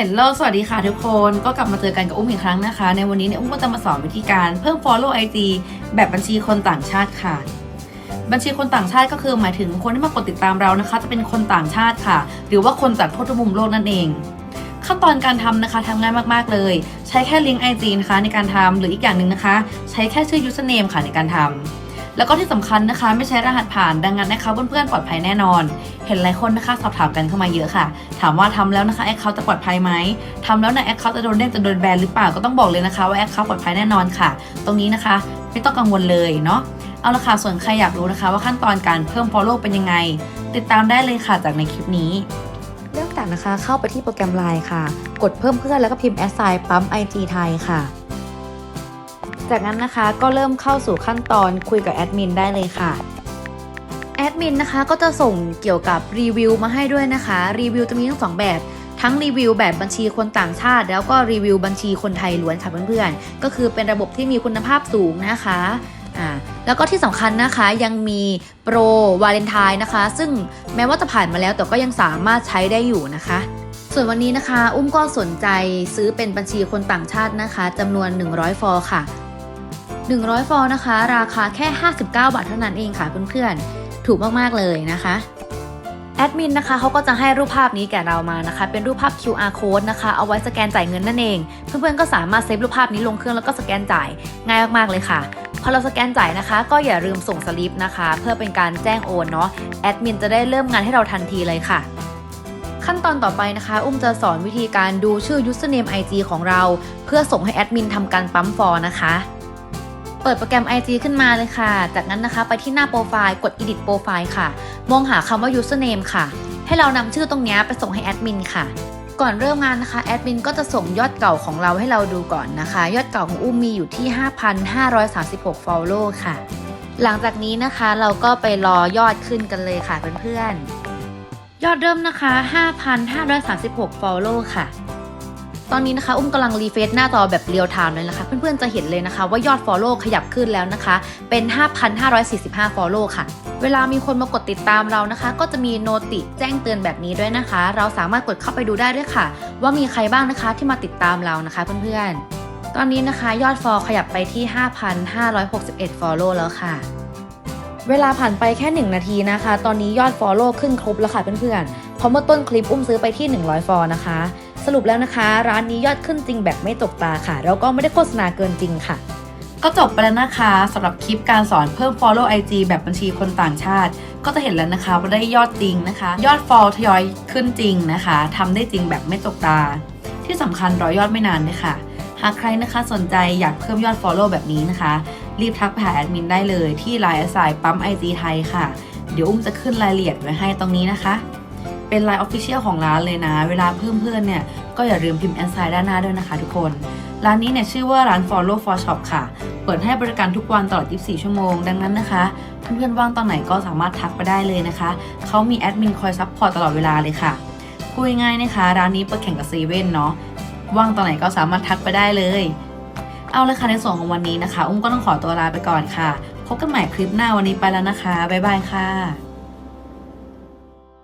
ฮลโลสวัสดีค่ะทุกคน ก็กลับมาเจอกันกับอุ้มอีกครั้งนะคะ ในวันนี้เนี่ยอุ้มก็จะมาสอนวิธีการเพิ่ม follow IG แบบบัญชีคนต่างชาติค่ะ บัญชีคนต่างชาติก็คือหมายถึงคนที่มากดติดตามเรานะคะ จะเป็นคนต่างชาติค่ะ หรือว่าคนจากทั่วทุกมุมโลกนั่นเอง ขั้นตอนการทำนะคะทำง่ายมากๆเลย ใช้แค่ลิงก์ IG นะคะในการทำหรืออีกอย่างหนึ่งนะคะ ใช้แค่ชื่อ username ค่ะในการทำ แล้วก็ที่สำคัญนะคะ ไม่ใช้รหัสผ่านดังนั้นนะคะเพื่อนๆปลอดภัยแน่นอน เห็นหลายคนนะคะสอบถามกันเข้ามาเยอะค่ะ ถามว่าทำแล้วนะคะแอคเคาท์จะปลอดภัยไหมทำแล้วในแอคเคาท์จะโดนเด้งจะโดนแบนหรือเปล่าก็ต้องบอกเลยนะคะว่าแอคเคาท์ปลอดภัยแน่นอนค่ะ ตรงนี้นะคะไม่ต้องกังวลเลยเนาะเอาละค่ะส่วนใครอยากรู้นะคะ ว่าขั้นตอนการเพิ่ม follow เป็นยังไง ติดตามได้เลยค่ะจากในคลิปนี้เริ่มจากนะคะเข้าไปที่โปรแกรม Line ค่ะ กดเพิ่มเพื่อนแล้วก็พิมพ์ assign ปั๊ม IG ไทยค่ะ จากนั้นนะคะก็เริ่มเข้าสู่ขั้นตอนคุยกับแอดมินได้เลยค่ะแอดมินนะคะก็จะส่งเกี่ยวกับรีวิวมาให้ด้วยนะคะรีวิวจะมีทั้งสองแบบทั้งรีวิวแบบบัญชีคนต่างชาติ แล้วก็รีวิวบัญชีคนไทยล้วนค่ะเพื่อนๆ ก็คือเป็นระบบที่มีคุณภาพสูงนะคะอ่าแล้วก็ที่สำคัญนะคะยังมีโปรวาเลนไทน์นะคะ ซึ่งแม้ว่าจะผ่านมาแล้วแต่ก็ยังสามารถใช้ได้อยู่นะคะ ส่วนวันนี้นะคะ อุ้มก็สนใจซื้อเป็นบัญชีคนต่างชาตินะคะจำนวน 100 ฟอค่ะ 100 ฟอร์นะคะ ราคาแค่ 59 บาทเท่านั้นเองค่ะเพื่อนๆ ถูกมากๆเลยนะคะแอดมินนะคะเขาก็จะให้รูปภาพนี้แก่เรามานะคะ เป็นรูปภาพ QR code นะคะ เอาไว้สแกนจ่ายเงินนั่นเอง เพื่อนๆก็สามารถเซฟรูปภาพนี้ลงเครื่องแล้วก็สแกนจ่ายง่ายมากๆเลยค่ะพอเราสแกนจ่ายนะคะ ก็อย่าลืมส่งสลิปนะคะ เพื่อเป็นการแจ้งโอนเนาะแอดมินจะได้เริ่มงานให้เราทันทีเลยค่ะ ขั้นตอนต่อไปนะคะ อุ้มจะสอนวิธีการดูชื่อ username IG ของเรา เพื่อส่งให้แอดมินทำการปั๊มฟอร์นะคะ เปิดโปรแกรม IG ขึ้นมาเลยค่ะ จากนั้นนะคะไปที่หน้าโปรไฟล์กด edit โปรไฟล์ค่ะ มองหาคำว่า username ค่ะ ให้เรานำชื่อตรงนี้ไปส่งให้แอดมินค่ะ ก่อนเริ่มงานนะคะแอดมินก็จะส่งยอดเก่าของเราให้เราดูก่อนนะคะ ยอดเก่าของอุ้มมีอยู่ที่ 5,536 follow ค่ะ หลังจากนี้นะคะเราก็ไปรอยอดขึ้นกันเลยค่ะเพื่อนๆยอดเริ่มนะคะ 5,536 follow ค่ะ ตอนนี้นะคะ อุ้มกำลังรีเฟซหน้าจอแบบเรียลไทม์เลยนะคะ เพื่อนๆจะเห็นเลยนะคะว่ายอด follow ขยับขึ้นแล้วนะคะ เป็น 5,545 follow ค่ะ เวลามีคนมากดติดตามเรานะคะ ก็จะมีโนติแจ้งเตือนแบบนี้ด้วยนะคะ เราสามารถกดเข้าไปดูได้ด้วยค่ะ ว่ามีใครบ้างนะคะที่มาติดตามเรานะคะเพื่อนๆ ตอนนี้นะคะยอดฟอลขยับไปที่ 5,561 follow แล้วค่ะเวลาผ่านไปแค่ 1 นาทีนะคะ ตอนนี้ยอด follow ขึ้นครบแล้วค่ะเพื่อนๆเพราะเมื่อต้นคลิปอุ้มซื้อไปที่ 100 ฟอลนะคะ สรุปแล้วนะคะ ร้านนี้ยอดขึ้นจริงแบบไม่ตกตาค่ะ แล้วก็ไม่ได้โฆษณาเกินจริงค่ะ ก็จบไปแล้วนะคะสำหรับคลิปการสอนเพิ่ม follow IG แบบบัญชีคนต่างชาติ ก็จะเห็นแล้วนะคะว่าได้ยอดจริงนะคะ ยอด follow ทยอยขึ้นจริงนะคะทำได้จริงแบบไม่ตกตา ที่สำคัญรอยอดไม่นานเลยค่ะ หากใครนะคะสนใจอยากเพิ่มยอด follow แบบนี้นะคะ รีบทักไปหาแอดมินได้เลยที่ Line สายปั๊ม IG ไทยค่ะ เดี๋ยวอุ้มจะขึ้นรายละเอียดไว้ให้ตรงนี้นะคะ เป็น Line Official ของร้านเลยนะ เวลาเพิ่มเพื่อนเนี่ย ก็อย่าลืมพิมพ์แอดไซน์ด้านหน้าด้วยนะคะทุกคน ร้านนี้เนี่ยชื่อว่าร้าน Follow for Shop ค่ะ เปิดให้บริการทุกวันตลอด 24 ชั่วโมง ดังนั้นนะคะ เพื่อนๆว่างตอนไหนก็สามารถทักไปได้เลยนะคะ เขามีแอดมินคอยซัพพอร์ตตลอดเวลาเลยค่ะพูดง่ายๆนะคะ ร้านนี้เปิดแข่งกับเซเว่นเนาะ ว่างตอนไหนก็สามารถทักไปได้เลยเอาละค่ะในส่วนของวันนี้นะคะ อุ้มก็ต้องขอตัวลาไปก่อนค่ะ พบกันใหม่คลิปหน้าวันนี้ไปแล้วนะคะ บ๊ายบายค่ะ